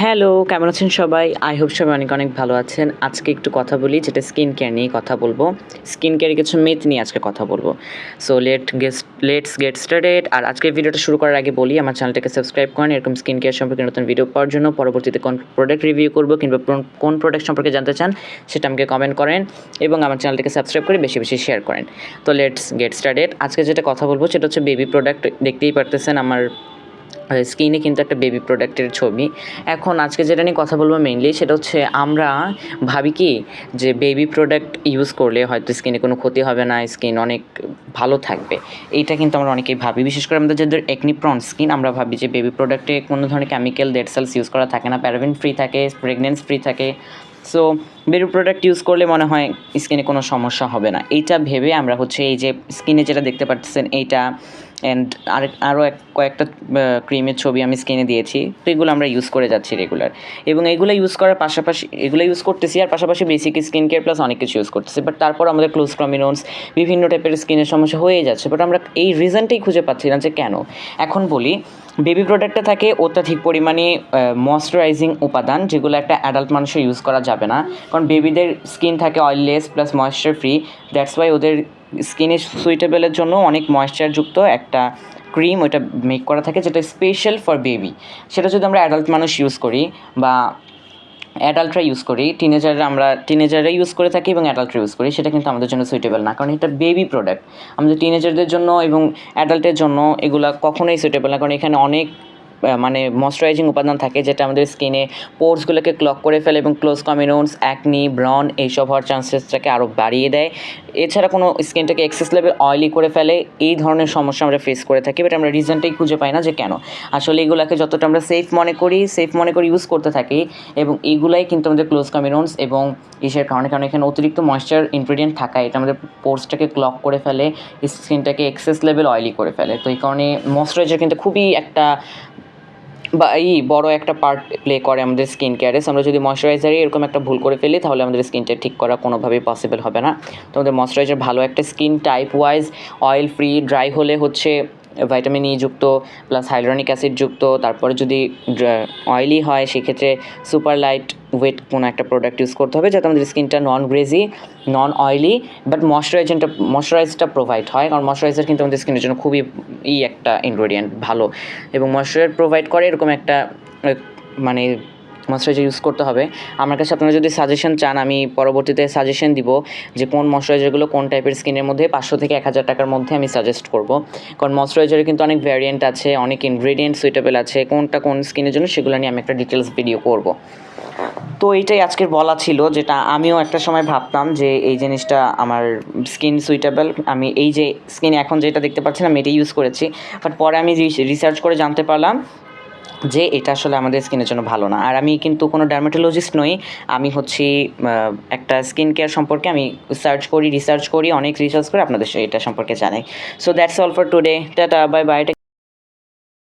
Hello কেমন আছেন সবাই? আই হোপ সবাই অনেক অনেক ভালো আছেন। আজকে একটু কথা বলি, যেটা স্কিন কেয়ার নিয়ে কথা বলব। স্কিন কেয়ারে কিছু মেথ নিয়ে আজকে কথা বলব। So let guest let's get started আর আজকের ভিডিওটা শুরু করার আগে বলি, আমার চ্যানেলটাকে সাবস্ক্রাইব করেন। এরকম স্কিন কেয়ার সম্পর্কে নতুন ভিডিও পাওয়ার জন্য পরবর্তীতে কোন প্রোডাক্ট রিভিউ করব কিংবা কোন- কোন প্রোডাক্ট সম্পর্কে জানতে চান, সেটা আমাকে কমেন্ট করেন এবং আমার চ্যানেলটাকে সাবস্ক্রাইব করে বেশি বেশি শেয়ার করেন। তো লেটস গেট স্টার্টেড আজকে যেটা কথা বলব, সেটা হচ্ছে বেবি প্রোডাক্ট দেখতেই পারতেছেন, আমার স্কিনে কিন্তু একটা বেবি প্রোডাক্টের ছবি। এখন আজকে যেটা নিয়ে কথা বলব মেইনলি সেটা হচ্ছে আমরা ভাবি কি যে বেবি প্রোডাক্ট ইউজ করলে হয়তো স্কিনে কোনো ক্ষতি হবে না স্কিন অনেক ভালো থাকবে। এইটা কিন্তু আমরা অনেকেই ভাবি। বিশেষ করে আমাদের যাদের একনি প্রন স্কিন আমরা ভাবি যে বেবি প্রোডাক্টে কোনো ধরনের কেমিক্যাল ডেড সেলস ইউজ করা থাকে না। প্যারাবিন ফ্রি থাকে প্রেগনেন্স ফ্রি থাকে। সো বেবি প্রোডাক্ট ইউজ করলে মনে হয় স্কিনে কোনো সমস্যা হবে না। এইটা ভেবে আমরা হচ্ছে এই যে স্কিনে যেটা দেখতে পাচ্ছেন এইটা অ্যান্ড আরেক আরও এক, কয়েকটা ক্রিমের ছবি আমি স্কিনে দিয়েছি। তো এগুলো আমরা ইউজ করে যাচ্ছি রেগুলার এবং এগুলো ইউজ করার পাশাপাশি, এগুলো ইউজ করতেছি, আর পাশাপাশি বেসিক স্কিন কেয়ার প্লাস অনেক কিছু ইউজ করতেছি। বাট তারপর আমাদের ক্লোজ ক্রমিনোন্স বিভিন্ন টাইপের স্কিনের সমস্যা হয়ে যাচ্ছে। বাট আমরা এই রিজনটাই খুঁজে পাচ্ছি না যে কেন। এখন বলি বেবি প্রোডাক্টে থাকে অত্যাধিক পরিমাণে ময়শ্চারাইজিং উপাদান, যেগুলো একটা অ্যাডাল্ট মানুষের ইউজ করা যাবে না। কারণ বেবিদের স্কিন থাকে oilless plus moisture free that's why ওদের স্কিনে সুইটেবলের জন্য অনেক ময়েশ্চারযুক্ত একটা ক্রিম ওইটা মেক করা থাকে, যেটা স্পেশাল ফর বেবি সেটা যদি আমরা অ্যাডাল্ট মানুষ ইউজ করি বা অ্যাডাল্টরা ইউজ করি টিনেজাররা আমরা টিনেজাররা ইউজ করে থাকি এবং অ্যাডাল্টরা ইউজ করি, সেটা কিন্তু আমাদের জন্য সুইটেবল না। কারণ এটা বেবি প্রোডাক্ট আমাদের টিনেজারদের জন্য এবং অ্যাডাল্টের জন্য এগুলা কখনোই সুইটেবল না, কারণ এখানে অনেক মানে ময়শ্চারাইজিং উপাদান থাকে যেটা আমাদের স্কিনে পোর্সগুলোকে ক্লক করে ফেলে এবং ক্লোজ কমিনোন্স অ্যাকনি ব্রন এইসব হওয়ার চান্সেসটাকে আরও বাড়িয়ে দেয়। এছাড়া কোনো স্কিনটাকে এক্সেস লেভেল অয়েলি করে ফেলে, এই ধরনের সমস্যা আমরা ফেস করে থাকি বাট আমরা রিজনটাই খুঁজে পাই না যে কেন। আসলে এগুলোকে যতটা আমরা সেফ মনে করি সেফ মনে করে ইউজ করতে থাকি, এবং এইগুলাই কিন্তু আমাদের ক্লোজ কমিনোন্স এবং ইসের কারণে, কারণ এখানে অতিরিক্ত ময়েশ্চার ইনগ্রিডিয়েন্ট থাকায় এটা আমাদের পোর্সটাকে ক্লক করে ফেলে স্কিনটাকে এক্সেস লেভেল অয়েলি করে ফেলে। তো এই কারণে ময়শ্চারাইজার কিন্তু খুবই একটা বা এই বড় একটা পার্ট প্লে করে আমাদের স্কিন কেয়ারে আমরা যদি ময়শ্চারাইজারে এরকম একটা ভুল করে ফেলি, তাহলে আমাদের স্কিনটা ঠিক করা কোনোভাবেই পসিবল হবে না। তো আমাদের ময়শ্চারাইজার ভালো একটা skin type wise oil free dry হলে হচ্ছে ভাইটামিন ই যুক্ত প্লাস হাইড্রোনিক অ্যাসিড যুক্ত, তারপরে যদি অয়েলি হয়, সেক্ষেত্রে সুপার লাইট ওয়েট কোনো একটা প্রোডাক্ট ইউজ করতে হবে যাতে আমাদের স্কিনটা non greasy non oily but ময়শ্চারাইজারটা ময়শ্চারাইজটা প্রোভাইড হয়। কারণ ময়শ্চারাইজার কিন্তু আমাদের স্কিনের জন্য খুবই ই একটা ইনগ্রেডিয়েন্ট ভালো। এবং ময়শ্চারাইজার প্রোভাইড করে এরকম একটা মানে ময়শ্চারাইজার ইউজ করতে হবে। আমার কাছে আপনারা যদি সাজেশন চান, আমি পরবর্তীতে সাজেশন দিব যে কোন ময়শ্চারাইজারগুলো কোন টাইপের স্কিনের মধ্যে পাঁচশো থেকে এক হাজার টাকার মধ্যে আমি সাজেস্ট করব। কারণ ময়শ্চারাইজারে কিন্তু অনেক ভ্যারিয়েন্ট আছে, অনেক ইনগ্রেডিয়েন্ট সুইটেবল আছে, কোনটা কোন স্কিনের জন্য সেগুলো নিয়ে আমি একটা ডিটেলস ভিডিও করব। তো এইটাই আজকের বলা ছিল, যেটা আমিও একটা সময় ভাবতাম যে এই জিনিসটা আমার স্কিন সুইটেবল আমি এই যে স্কিন এখন যেটা দেখতে পাচ্ছি আমি এটা ইউজ করেছি। বাট পরে আমি রিসার্চ করে জানতে পারলাম যে এটা আসলে আমাদের স্কিনের জন্য ভালো না। আর আমি কিন্তু কোনো ডার্মাটোলজিস্ট নই, আমি হচ্ছি একটা স্কিন কেয়ার সম্পর্কে আমি সার্চ করি রিসার্চ করি, অনেক রিসার্চ করে আপনাদের এটা সম্পর্কে জানাই। So that's all for today tata bye bye